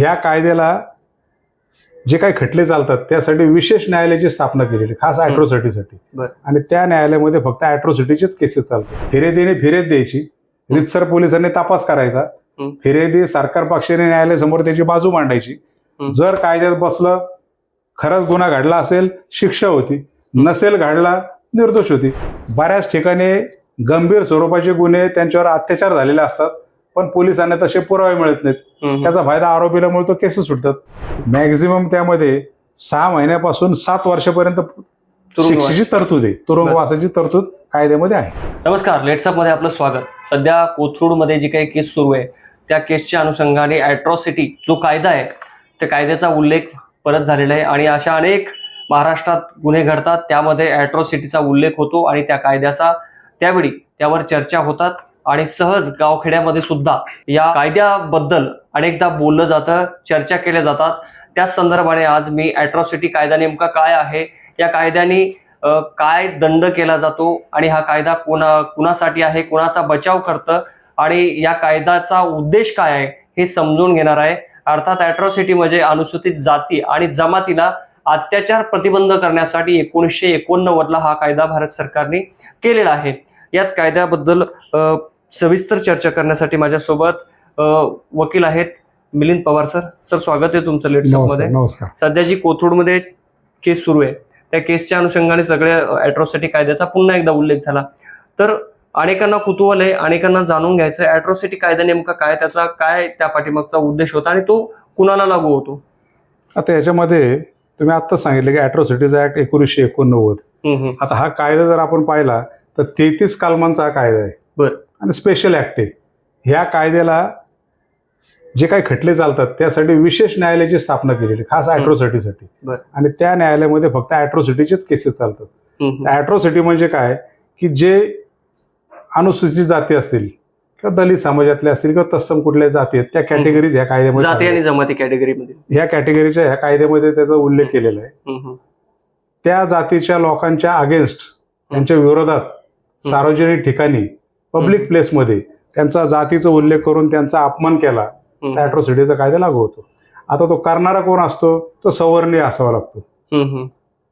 ह्या कायद्याला जे काही खटले चालतात त्यासाठी विशेष न्यायालयाची स्थापना केलेली खास. ॲट्रोसिटीसाठी बर. आणि त्या न्यायालयामध्ये फक्त ॲट्रोसिटीचेच केसेस चालतात. फिर्यादीने फिर्याद द्यायची रितसर पोलिसांनी तपास करायचा. फिर्यादी सरकार पक्षाने न्यायालयासमोर त्याची बाजू मांडायची. जर कायद्यात बसलं खरंच गुन्हा घडला असेल शिक्षा होती. नसेल घडला निर्दोष होती. बऱ्याच ठिकाणी गंभीर स्वरूपाचे गुन्हे त्यांच्यावर अत्याचार झालेले असतात. पण पोलिसांना तसे पुरावे मिळत नाहीत. त्याचा फायदा आरोपीला मिळतो केसेस सुटतात. मॅक्झिमम त्यामध्ये सहा महिन्यापासून सात वर्षापर्यंत. शिक्षेची तरतूद आहे. तुरुंगवासाची तरतूद कायद्यामध्ये आहे. नमस्कार लेट्सअपमध्ये आपलं स्वागत. सध्या कोथरूडमध्ये जी काही केस सुरू आहे त्या केसच्या अनुषंगाने अॅट्रॉसिटी जो कायदा आहे त्या कायद्याचा उल्लेख परत झालेला आहे आणि अशा अनेक महाराष्ट्रात गुन्हे घडतात त्यामध्ये अॅट्रॉसिटीचा उल्लेख होतो आणि त्या कायद्याचा त्यावेळी त्यावर चर्चा होतात. आणि सहज गावखेड्यामध्ये सुद्धा या कायद्याबद्दल अनेकदा बोललं जातं चर्चा केल्या जातात. त्याच संदर्भाने आज मी ॲट्रॉसिटी कायदा नेमका काय आहे या कायद्याने काय दंड केला जातो आणि हा कायदा कोणा कुणासाठी आहे कुणाचा बचाव करतं आणि या कायद्याचा उद्देश काय आहे हे समजून घेणार आहे. अर्थात ॲट्रॉसिटी म्हणजे अनुसूचित जाती आणि जमातीला अत्याचार प्रतिबंध करण्यासाठी एकोणीसशे एकोणनव्वदला हा कायदा भारत सरकारने केलेला आहे. याच कायद्याबद्दल सविस्तर चर्चा करण्यासाठी माझ्यासोबत वकील आहेत मिलिंद पवार सर. सर स्वागत आहे तुमचं लेट्सअपमध्ये. नमस्कार. नमस्कार सध्या जी कोथरूडमध्ये केस सुरू आहे त्या केसच्या अनुषंगाने सगळ्या अॅट्रॉसिटी कायद्याचा पुन्हा एकदा उल्लेख झाला. तर अनेकांना कुतूहल आहे अनेकांना जाणून घ्यायचं अॅट्रॉसिटी कायदा नेमका काय त्याचा काय त्या पाठीमागचा उद्देश होता आणि तो कुणाला लागू होतो? आता याच्यामध्ये तुम्ही आत्ताच सांगितलं की अॅट्रॉसिटीज ऍक्ट एकोणीसशे एकोणनव्वद. आता हा कायदा जर आपण पाहिला तर तेहतीस कलमांचा हा कायदा आहे. बर. आणि स्पेशल ऍक्ट आहे ह्या कायद्याला जे काही खटले चालतात त्यासाठी विशेष न्यायालयाची स्थापना केलेली खास. ॲट्रोसिटीसाठी बर. आणि त्या न्यायालयामध्ये फक्त ॲट्रोसिटीचेच केसेस चालतात. ॲट्रोसिटी म्हणजे काय की जे अनुसूचित जाती असतील किंवा दलित समाजातले असतील किंवा तत्सम कुठल्या जाती आहेत त्या कॅटेगरीज ह्या कायद्यामध्ये जाती आणि. जमाती कॅटेगरीमध्ये ह्या कॅटेगरीच्या ह्या कायद्यामध्ये त्याचा उल्लेख केलेला आहे. त्या जातीच्या लोकांच्या अगेन्स्ट त्यांच्या विरोधात सार्वजनिक ठिकाणी पब्लिक प्लेसमध्ये त्यांचा जातीचा उल्लेख करून त्यांचा अपमान केला. तर अॅट्रोसिटीचा कायदा लागू होतो. आता तो करणारा कोण असतो? तो सवर्णीय असावा लागतो.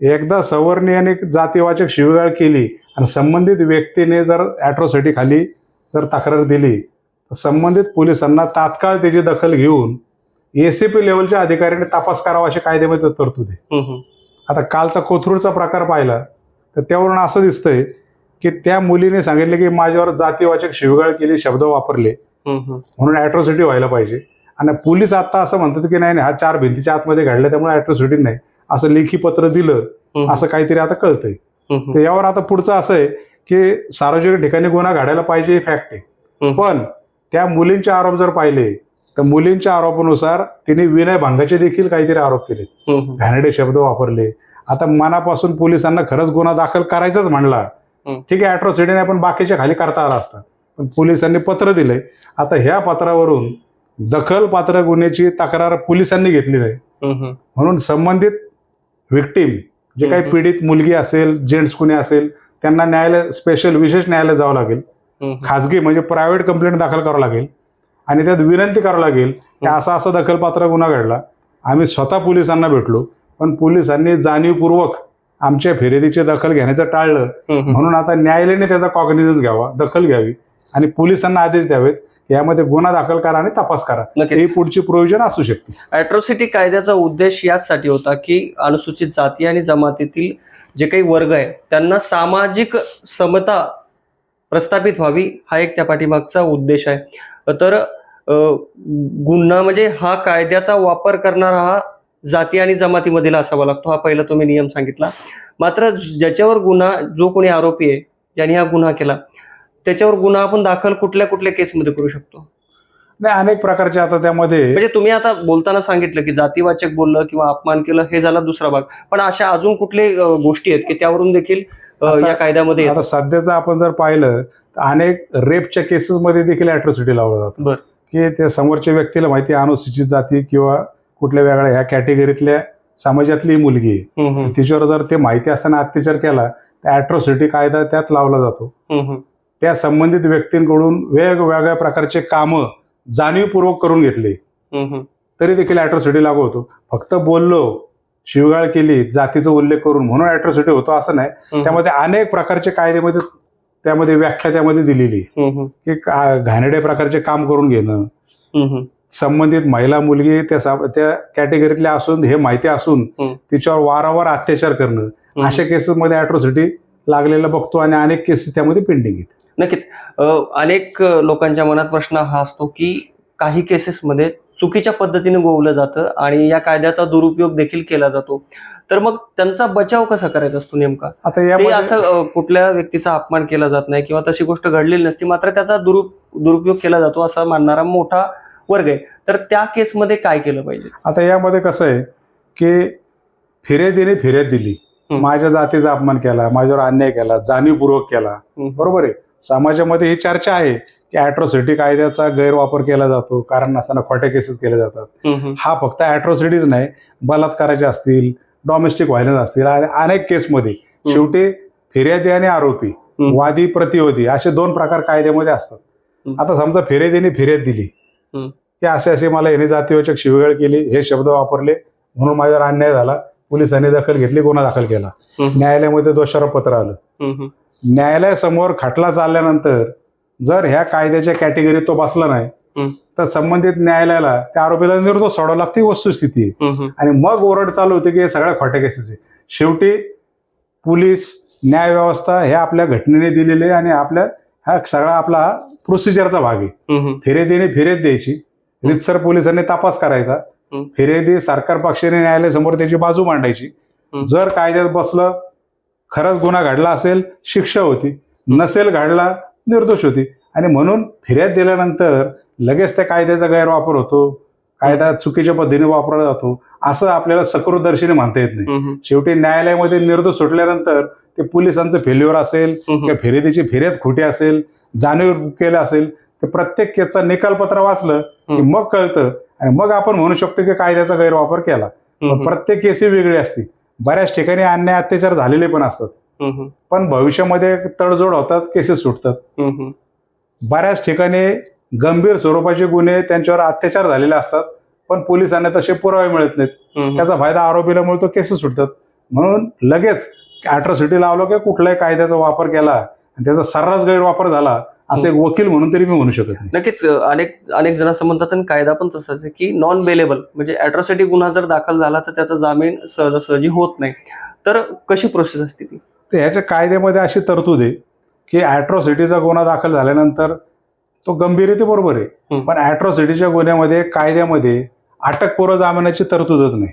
एकदा सवर्णीयाने जातीवाचक शिवीगाळ केली आणि संबंधित व्यक्तीने जर अॅट्रोसिटी खाली जर तक्रार दिली तर संबंधित पोलिसांना तात्काळ त्याची दखल घेऊन एसीपी लेवलच्या अधिकाऱ्यांनी तपास करावा अशी कायद्यामध्ये तरतूद आहे. आता कालचा कोथरूडचा प्रकार पाहिला तर त्यावरून असं दिसतंय की त्या मुलीने सांगितले की माझ्यावर जातीवाचक शिवगाळ केली शब्द वापरले. म्हणून अॅट्रोसिटी व्हायला पाहिजे आणि पोलीस आता असं म्हणतात की नाही नाही, हा चार भिंतीच्या आतमध्ये घडला त्यामुळे अॅट्रोसिटी नाही असं लेखी पत्र दिलं असं काहीतरी आता कळतंय. तर यावर आता पुढचं असं आहे की सार्वजनिक ठिकाणी गुन्हा घडायला पाहिजे हे फॅक्ट आहे. पण त्या मुलींचे आरोप जर पाहिले तर मुलींच्या आरोपानुसार तिने विनय भंगाचे देखील काहीतरी आरोप केले. घाणेरडे शब्द वापरले आता मनापासून पोलिसांना खरंच गुन्हा दाखल करायचाच म्हणला. ठीक आहे अॅट्रॉसिटीने आपण बाकीच्या खाली करता आला असता पण पोलिसांनी पत्र दिलंय आता ह्या पत्रावरून दखल पात्र गुन्ह्याची तक्रार पोलिसांनी घेतली नाही. म्हणून संबंधित व्हिक्टीम जे काही. पीडित मुलगी असेल जेंट्स कुणी असेल त्यांना न्यायालय स्पेशल विशेष न्यायालय जावं लागेल. खाजगी म्हणजे प्रायव्हेट कंप्लेंट दाखल करावं लागेल आणि त्यात विनंती करावं लागेल की. असा असा दखलपात्र गुन्हा घडला आम्ही स्वतः पोलिसांना भेटलो पण पोलिसांनी जाणीवपूर्वक आमच्या फिर्यादीची दखल घेण्याचं टाळलं. म्हणून आता न्यायालयाने त्याचा कॉग्निझन्स घ्यावा दखल घ्यावी आणि पोलिसांना आदेश द्यावेत यामध्ये गुन्हा दाखल करा आणि तपास करा. ही पुढची प्रोव्हिजन असू शकते. अॅट्रॉसिटी कायद्याचा उद्देश याचसाठी होता की अनुसूचित जाती आणि जमातीतील जे काही वर्ग आहे त्यांना सामाजिक समता प्रस्थापित व्हावी हा एक त्या पाठीमागचा उद्देश आहे. तर गुन्हा म्हणजे हा कायद्याचा वापर करणारा हा जाती आणि जमातीमधील असावा लागतो. हा पहिला तुम्ही नियम सांगितला. मात्र ज्याच्यावर गुन्हा जो कोणी आरोपी आहे ज्यांनी हा गुन्हा केला त्याच्यावर गुन्हा आपण दाखल कुठल्या कुठल्या केसमध्ये करू शकतो? नाही अनेक प्रकारचे आता त्यामध्ये म्हणजे तुम्ही आता बोलताना सांगितलं की जातीवाचक बोललं किंवा अपमान केलं हे झाला दुसरा भाग. पण अशा अजून कुठले गोष्टी आहेत की त्यावरून देखील या कायद्यामध्ये आता सध्याचं आपण जर पाहिलं तर अनेक रेपच्या केसेसमध्ये देखील अॅट्रॉसिटी लावलं जातं बर. की त्या समोरच्या व्यक्तीला माहिती अनुसूचित जाती किंवा कुठल्या वेगळ्या ह्या कॅटेगरीतल्या समाजातली मुलगी आहे. तिच्यावर जर ते माहिती असताना अत्याचार केला तर अॅट्रॉसिटी कायदा त्यात लावला जातो. त्या संबंधित व्यक्तींकडून वेगवेगळ्या प्रकारचे कामं जाणीवपूर्वक करून घेतले. तरी देखील ॲट्रॉसिटी लागू होतो. फक्त बोललो शिवगाळ केली जातीचा उल्लेख करून म्हणून ॲट्रॉसिटी होतो असं नाही. त्यामध्ये अनेक प्रकारचे कायद्यामध्ये त्यामध्ये व्याख्या त्यामध्ये दिलेली की घाणेरड्या प्रकारचे काम करून घेणं. संबंधित महिला मुलगी त्या त्या कॅटेगरीतल्या असून हे माहिती असून. तिच्यावर वारंवार अत्याचार करणं. अशा केसेसमध्ये ॲट्रॉसिटी लागलेला बघतो आणि अनेक केसेस त्यामध्ये पेंडिंग आहेत. नक्कीच. अनेक लोकांच्या मनात प्रश्न हा असतो की काही केसेसमध्ये चुकीच्या पद्धतीने गोवलं जातं आणि या कायद्याचा दुरुपयोग देखील केला जातो. तर मग त्यांचा बचाव कसा करायचा असतो नेमका? आता यामध्ये असं कुठल्या व्यक्तीचा अपमान केला जात नाही किंवा तशी गोष्ट घडलेली नसती मात्र त्याचा दुरु दुरुपयोग केला जातो असा मानणारा मोठा वर्ग आहे तर त्या केसमध्ये काय केलं पाहिजे आता यामध्ये कसं आहे की फिर्यादीने फिर्याद दिली. माझ्या जातीचा अपमान केला माझ्यावर अन्याय केला जाणीवपूर्वक केला. बरोबर आहे समाजामध्ये ही चर्चा आहे की ॲट्रॉसिटी कायद्याचा गैरवापर केला जातो कारण नसताना खोट्या केसेस केल्या जातात हा फक्त ॲट्रॉसिटीज नाही बलात्काराचे असतील डॉमेस्टिक व्हायलन्स असतील आणि अनेक केसमध्ये शेवटी फिर्यादी आणि आरोपी. वादी प्रतिवादी असे दोन प्रकार कायद्यामध्ये असतात. आता समजा फिर्यादीने फिर्याद दिली. की असे असे मला याने जातीवाचक शिवगाळ केली हे शब्द वापरले म्हणून माझ्यावर अन्याय झाला. पोलिसांनी दखल घेतली गुन्हा दाखल केला. न्यायालयामध्ये दोषारोप पत्र आलं. न्यायालयासमोर खटला चालल्यानंतर जर ह्या कायद्याच्या कॅटेगरीत तो बसला नाही. तर संबंधित न्यायालयाला त्या आरोपीला निर्दोष सोडावं लागते वस्तुस्थिती. आणि मग ओरड चालू होते की हे सगळ्या खोट्या केसेस आहे. शेवटी पोलीस न्यायव्यवस्था हे आपल्या घटनेने दिलेले आणि आपल्या हा सगळा आपला प्रोसिजरचा भाग आहे. फिर्यादीने फिर्याद द्यायची. रितसर पोलिसांनी तपास करायचा. फिर्यादी सरकार पक्षाने न्यायालयासमोर त्याची बाजू मांडायची. जर कायद्यात बसलं खरंच गुन्हा घडला असेल शिक्षा होती. नसेल घडला निर्दोष होती. आणि म्हणून फिर्याद दिल्यानंतर लगेच त्या कायद्याचा गैरवापर होतो. कायदा चुकीच्या पद्धतीने वापरला जातो. असं आपल्याला सकृतदर्शनी म्हणता येत नाही. शेवटी न्यायालयामध्ये निर्दोष सुटल्यानंतर ते पोलिसांचं फेल्युअर असेल किंवा फिर्यादीची फिर्याद खोटी असेल जाणीव केलं असेल तर प्रत्येक केसचा निकालपत्र वाचलं की. मग कळतं. आणि मग आपण म्हणू शकतो की कायद्याचा गैरवापर केला. प्रत्येक केस ही वेगळी असते. बऱ्याच ठिकाणी अन्याय अत्याचार झालेले पण असतात. पण भविष्यामध्ये तडजोड होतात केसेस सुटतात. बऱ्याच ठिकाणी गंभीर स्वरूपाचे गुन्हे त्यांच्यावर अत्याचार झालेले असतात पण पोलिसांना तसे पुरावे मिळत नाहीत. त्याचा फायदा आरोपीला मिळतो केसेस सुटतात. म्हणून लगेच अॅट्रॉसिटी लावलं की कुठल्याही कायद्याचा वापर केला आणि त्याचा सर्रास गैरवापर झाला असं एक वकील म्हणून तरी मी म्हणू शकत नक्कीच अनेक अनेक जण असं म्हणतात आणि कायदा पण तसाच आहे की नॉन बेलेबल म्हणजे अॅट्रॉसिटी गुन्हा जर दाखल झाला तर त्याचा जामीन सहजासहजी होत नाही. तर कशी प्रोसेस असते ती? तर ह्याच्या कायद्यामध्ये अशी तरतूद आहे की अॅट्रॉसिटीचा गुन्हा दाखल झाल्यानंतर तो गंभीर आहे ते बरोबर आहे. पण अॅट्रॉसिटीच्या गुन्ह्यामध्ये कायद्यामध्ये अटकपूर्व जामिनाची तरतूदच नाही.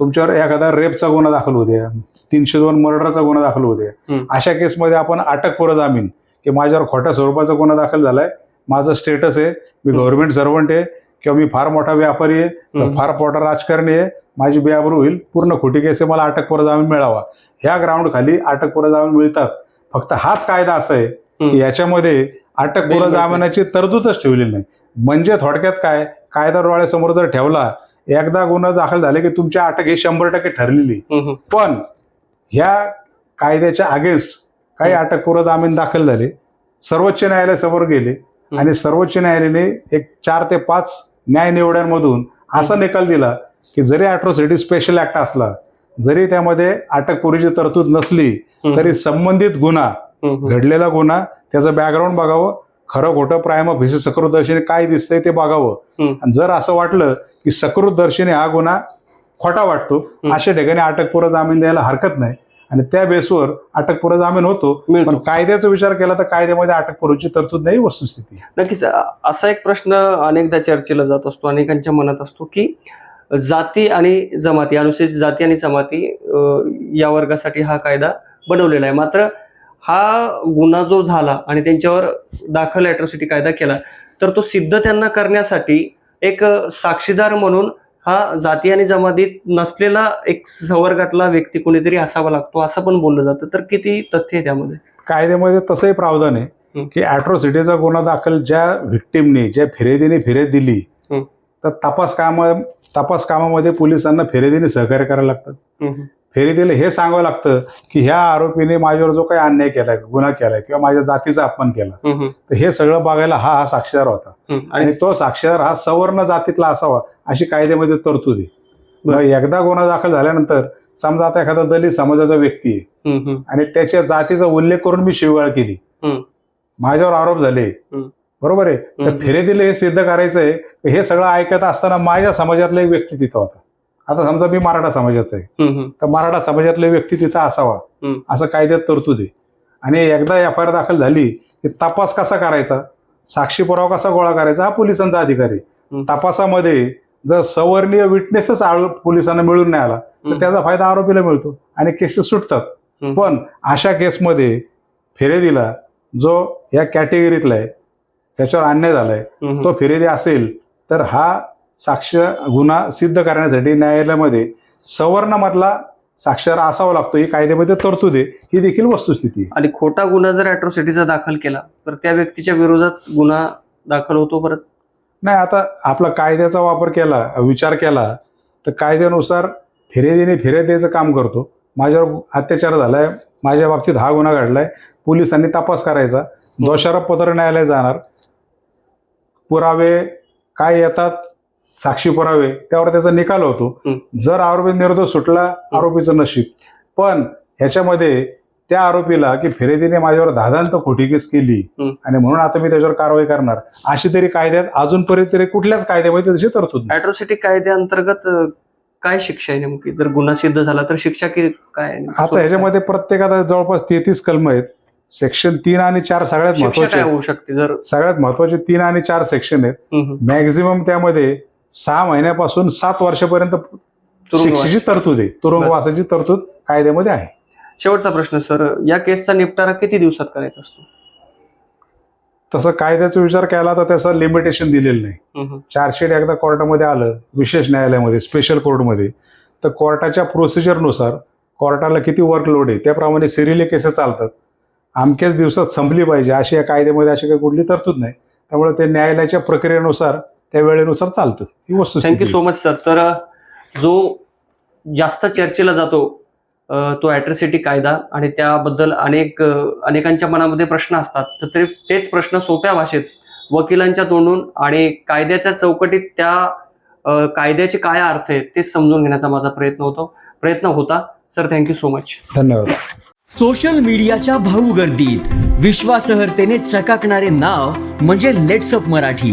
तुमच्यावर एखादा रेपचा गुन्हा दाखल होऊ द्या तीनशे दोन मर्डरचा गुन्हा दाखल हम्म. अशा केसमध्ये आपण अटकपूर्व जामीन की माझ्यावर खोट्या स्वरूपाचा गुन्हा दाखल झालाय माझं स्टेटस आहे मी. गव्हर्नमेंट सर्वंट आहे किंवा मी फार मोठा व्यापारी आहे. फार मोठा राजकारणी आहे माझी बेआबरू होईल पूर्ण खोटी केस आहे मला अटकपूर्व जामीन मिळावा ह्या ग्राउंड खाली अटकपूर्व जामीन मिळतात फक्त हाच कायदा असा आहे की. याच्यामध्ये अटकपूर्व बिलकुल. जामिनाची तरतूदच ठेवलेली नाही म्हणजे थोडक्यात काय कायदा डोळ्यासमोर जर ठेवला एकदा गुन्हा दाखल झाले की तुमची अटक ही शंभर टक्के ठरलेली. पण ह्या कायद्याच्या अगेन्स्ट काही. अटकपूर्व जामीन दाखल झाले सर्वोच्च न्यायालयासमोर गेले आणि सर्वोच्च न्यायालयाने एक चार ते पाच न्याय निवड्यांमधून असा निकाल दिला की जरी अॅट्रॉसिटी स्पेशल ऍक्ट असला जरी त्यामध्ये अटकपूर्वीची तरतूद नसली. तरी संबंधित गुन्हा. घडलेला गुन्हा त्याचं बॅकग्राऊंड बघावं खरं खोटं प्रायम ऑफिस सकृतदर्शनी काय दिसतंय ते बघावं. आणि जर असं वाटलं की सकृतदर्शनी हा गुन्हा खोटा वाटतो. अशा ठिकाणी अटकपूर्व जामीन द्यायला हरकत नाही आणि त्या बेसवर अटकपूर्व जामीन होतो. पण कायद्याचा विचार केला तर कायद्यामध्ये अटकपूर्वीची तरतूद नाही वस्तुस्थिती. नक्कीच असा एक प्रश्न अनेकदा चर्चेला जात असतो अनेकांच्या मनात असतो की जाती आणि जमाती अनुसूचित जाती आणि जमाती या वर्गासाठी हा कायदा बनवलेला आहे मात्र हा गुन्हा जो झाला आणि त्यांच्यावर दाखल अॅट्रॉसिटी कायदा केला तर तो सिद्ध त्यांना करण्यासाठी एक साक्षीदार म्हणून हा जाती आणि जमातीत नसलेला एक संवर्गातला व्यक्ती कोणीतरी असावा लागतो असं पण बोललं जातं तर किती तथ्य आहे त्यामध्ये कायद्यामध्ये तसंही प्रावधान आहे. की अॅट्रॉसिटीचा गुन्हा दाखल ज्या व्हिक्टीमने ज्या फिर्यादीने फिर्याद दिली. तर तपास काम तपास कामामध्ये पोलिसांना फिर्यादीने सहकार्य करायला लागतं हम्म, फेरीतील हे सांगावं लागतं की ह्या आरोपीने माझ्यावर जो काही अन्याय केलाय गुन्हा केलाय किंवा माझ्या जातीचा अपमान केला तर हे सगळं बघायला हा हा साक्षीदार होता. आणि तो साक्षीदार हा सवर्ण जातीतला असावा अशी कायद्यामध्ये तरतूद एकदा गुन्हा दाखल झाल्यानंतर समजा आता एखादा दलित समाजाचा व्यक्ती आहे आणि त्याच्या जातीचा उल्लेख करून मी शिवगाळ केली. माझ्यावर आरोप झाले. बरोबर आहे तर हम्म. फेरेतील हे सिद्ध करायचं आहे की हे सगळं ऐकत असताना माझ्या समाजातला एक व्यक्ती तिथं होता आता समजा मी मराठा समाजाचा आहे. तर मराठा समाजातले व्यक्ती तिथं असावा. असं कायद्यात तरतूद आहे आणि एकदा एफ आय आर दाखल झाली की तपास कसा करायचा साक्षी पुरावा कसा गोळा करायचा हा पोलिसांचा अधिकार आहे. तपासामध्ये जर सवर्णीय विटनेसच पोलिसांना मिळून नाही आला तर. त्याचा फायदा आरोपीला मिळतो आणि केसेस सुटतात. पण अशा केसमध्ये फेरेदीला जो या कॅटेगरीतला आहे त्याच्यावर अन्याय झालाय तो फिर्यादी असेल तर हा साक्ष गुन्हा सिद्ध करण्यासाठी न्यायालयामध्ये सवर्णमधला साक्षर असावा लागतो ही कायद्यामध्ये तरतूद आहे. ही देखील वस्तुस्थिती आहे. आणि खोटा गुन्हा जर अॅट्रॉसिटीचा दाखल केला तर त्या व्यक्तीच्या विरोधात गुन्हा दाखल होतो परत? नाही आता आपला कायद्याचा वापर केला विचार केला तर कायद्यानुसार फिर्यादीने फिर्यादीचं काम करतो. माझ्यावर अत्याचार झालाय माझ्या बाबतीत हा गुन्हा घडलाय पोलिसांनी तपास करायचा दोषारोप पत्र न्यायालयात जाणार. पुरावे काय येतात साक्षी पुरावे त्यावर त्याचा निकाल होतो. जर आरोपी निर्दोष सुटला आरोपीचं नशीब पण ह्याच्यामध्ये त्या आरोपीला की फिर्यादीने माझ्यावर धादांत खोटी केस केली. आणि म्हणून आता मी त्याच्यावर कारवाई करणार अशी तरी कायद्यात अजूनपर्यंत तरी कुठल्याच कायद्यामध्ये तशी तरतूद. अॅट्रॉसिटी कायद्याअंतर्गत काय शिक्षा आहे नेमकी जर गुन्हा सिद्ध झाला तर शिक्षा की काय? आता ह्याच्यामध्ये प्रत्येकाला जवळपास तेहतीस कलम आहेत सेक्शन तीन आणि चार सगळ्यात महत्त्वाचे. होऊ शकते जर सगळ्यात महत्त्वाचे तीन आणि चार सेक्शन आहेत. मॅक्झिमम त्यामध्ये सहा महिन्यापासून सात वर्षापर्यंत. शिक्षेची तरतूद आहे. तुरुंगवासाची तरतूद कायद्यामध्ये आहे. शेवटचा प्रश्न सर या केसचा निपटारा किती दिवसात करायचा असतो? तसं कायद्याचा विचार केला तर त्याचं लिमिटेशन दिलेलं नाही. चार्जशीट एकदा कोर्टामध्ये आलं विशेष न्यायालयामध्ये स्पेशल कोर्टमध्ये तर कोर्टाच्या प्रोसिजरनुसार कोर्टाला किती वर्कलोड आहे त्याप्रमाणे सिरियली केसेस चालतात. अमक्याच दिवसात संपली पाहिजे अशी या कायद्यामध्ये अशी काही कुठली तरतूद नाही. त्यामुळे ते न्यायालयाच्या प्रक्रियेनुसार त्या वेळेनुसार चालतं. ही वस्तू थँक्यू सो मच सर तर जो जास्त चर्चेला जातो तो अॅट्रॉसिटी कायदा आणि त्याबद्दल अनेक अनेकांच्या मनामध्ये प्रश्न असतात. तर ते तेच प्रश्न सोप्या भाषेत वकिलांच्या तोंडून आणि कायद्याच्या चौकटीत त्या कायद्याचे काय अर्थ आहेत ते समजून घेण्याचा माझा प्रयत्न होतो प्रयत्न होता. Sir thank you so much धन्यवाद. सोशल मीडियाच्या भाऊ गर्दीत विश्वासार्हतेने चकाकणारे नाव म्हणजे लेट्सअप मराठी.